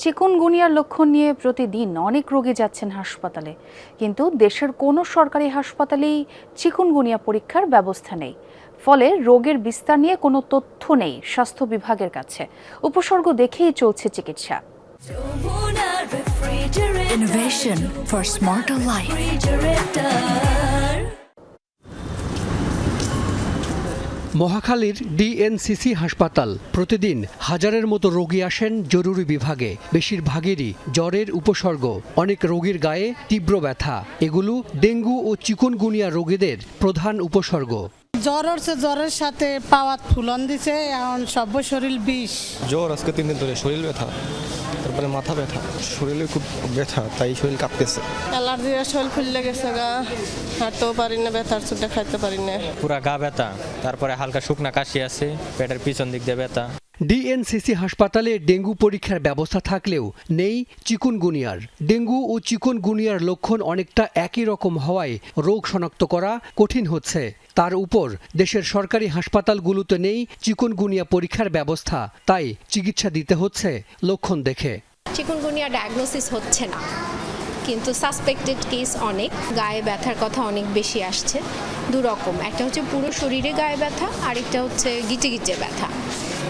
চিকুনগুনিয়ার লক্ষণ নিয়ে প্রতিদিন অনেক রোগী যাচ্ছেন হাসপাতালে। কিন্তু দেশের কোনো সরকারি হাসপাতালেই চিকুনগুনিয়া পরীক্ষার ব্যবস্থা নেই। ফলে রোগের বিস্তার নিয়ে কোনো তথ্য নেই স্বাস্থ্য বিভাগের কাছে। উপসর্গ দেখেই চলছে চিকিৎসা। Innovation for smarter life. মহাখালীর ডিএনসিসি হাসপাতাল প্রতিদিন হাজারের মতো রোগী আসেন জরুরি বিভাগে। বেশিরভাগেরই জ্বরের উপসর্গ। অনেক রোগীর গায়ে তীব্র ব্যথা। এগুলো ডেঙ্গু ও চিকুনগুনিয়া রোগীদের প্রধান উপসর্গ। জ্বর হচ্ছে জ্বরের সাথে পাওয়াত ফুলন দিছে এখন সব্য শরীর বিষ। জ্বর আজকে তিন দিন ধরে শরীর ব্যথা। তারপরে মাথা ব্যথা। শরীরে খুব ব্যথা তাই শরীর কাঁপতেছে। অ্যালার্জি শরীর ফুললে গেছে গা হাঁটতেও পারি না ব্যথার চুটে খাইতে পারি না। পুরা গা ব্যথা তারপরে হালকা শুকনা কাশি আছে পেটের পিছন দিক দিয়ে ব্যথা। ডিএনসিসি হাসপাতালে ডেঙ্গু পরীক্ষার ব্যবস্থা থাকলেও নেই চিকুনগুনিয়ার। ডেঙ্গু ও চিকুনগুনিয়ার লক্ষণ অনেকটা একই রকম হওয়ায় রোগ শনাক্ত করা কঠিন হচ্ছে। তার উপর দেশের সরকারি হাসপাতালগুলোতে নেই চিকুনগুনিয়া পরীক্ষার ব্যবস্থা তাই চিকিৎসা দিতে হচ্ছে লক্ষণ দেখে। চিকুনগুনিয়া ডায়াগনোসিস হচ্ছে না। কিন্তু সাসপেক্টেড কেস অনেক, গায়ে ব্যথার কথা অনেক বেশি আসছে। দু রকম একটা হচ্ছে পুরো শরীরে গায়ে ব্যথা, আরেকটা হচ্ছে গিটে গিটে ব্যথা।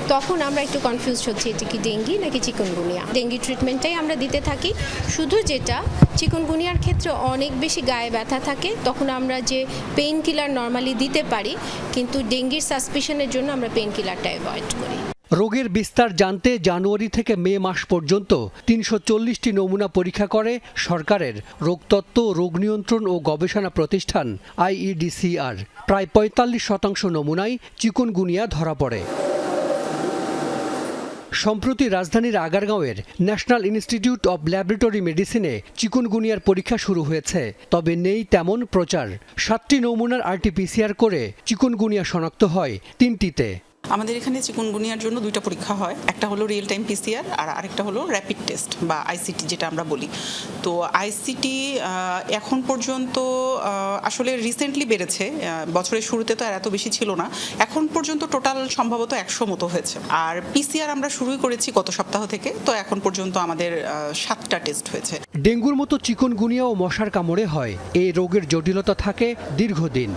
তখন আমরা একটু কনফিউজ হচ্ছি, এটা কি ডেঙ্গি নাকি চিকুনগুনিয়া? ডেঙ্গি ট্রিটমেন্টটাই আমরা দিতে থাকি। শুধু যেটা, চিকুনগুনিয়ার ক্ষেত্রে অনেক বেশি গায়ে ব্যথা থাকে, তখন আমরা যে পেইন কিলার নর্মালি দিতে পারি, কিন্তু ডেঙ্গির সাসপিশনের জন্য আমরা পেইন কিলারটা অ্যাভয়েড করি। রোগের বিস্তার জানতে জানুয়ারি থেকে মে মাস পর্যন্ত তিনশো চল্লিশটি নমুনা পরীক্ষা করে সরকারের রোগতত্ত্ব রোগ নিয়ন্ত্রণ ও গবেষণা প্রতিষ্ঠান আইইডিসিআর। প্রায় পঁয়তাল্লিশ শতাংশ নমুনায় চিকুনগুনিয়া ধরা পড়ে। সম্প্রতি রাজধানীর আগারগাঁওয়ের ন্যাশনাল ইনস্টিটিউট অব ল্যাবরেটরি মেডিসিনে চিকুনগুনিয়ার পরীক্ষা শুরু হয়েছে। তবে নেই তেমন প্রচার। সাতটি নমুনার আরটিপিসিআর করে চিকুনগুনিয়া শনাক্ত হয় তিনটিতে। আমাদের এখানে চিকুনগুনিয়ার জন্য দুইটা পরীক্ষা হয়, একটা হলো রিয়েল টাইম পিসিআর আর আরেকটা হলো র্যাপিড টেস্ট বা আইসিটি যেটা আমরা বলি। তো আইসিটি এখন পর্যন্ত আসলে রিসেন্টলি বেড়েছে বছরের শুরুতে তো আর এত বেশি ছিল না। এখন পর্যন্ত টোটাল সম্ভবত একশো মতো হয়েছে। আর পিসিআর আমরা শুরুই করেছি গত সপ্তাহ থেকে, তো এখন পর্যন্ত আমাদের সাতটা টেস্ট হয়েছে। ডেঙ্গুর মতো চিকুনগুনিয়া ও মশার কামড়ে হয়। এই রোগের জটিলতা থাকে দীর্ঘদিন।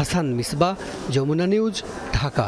হাসান মিসবা যমুনা নিউজ ঢাকা।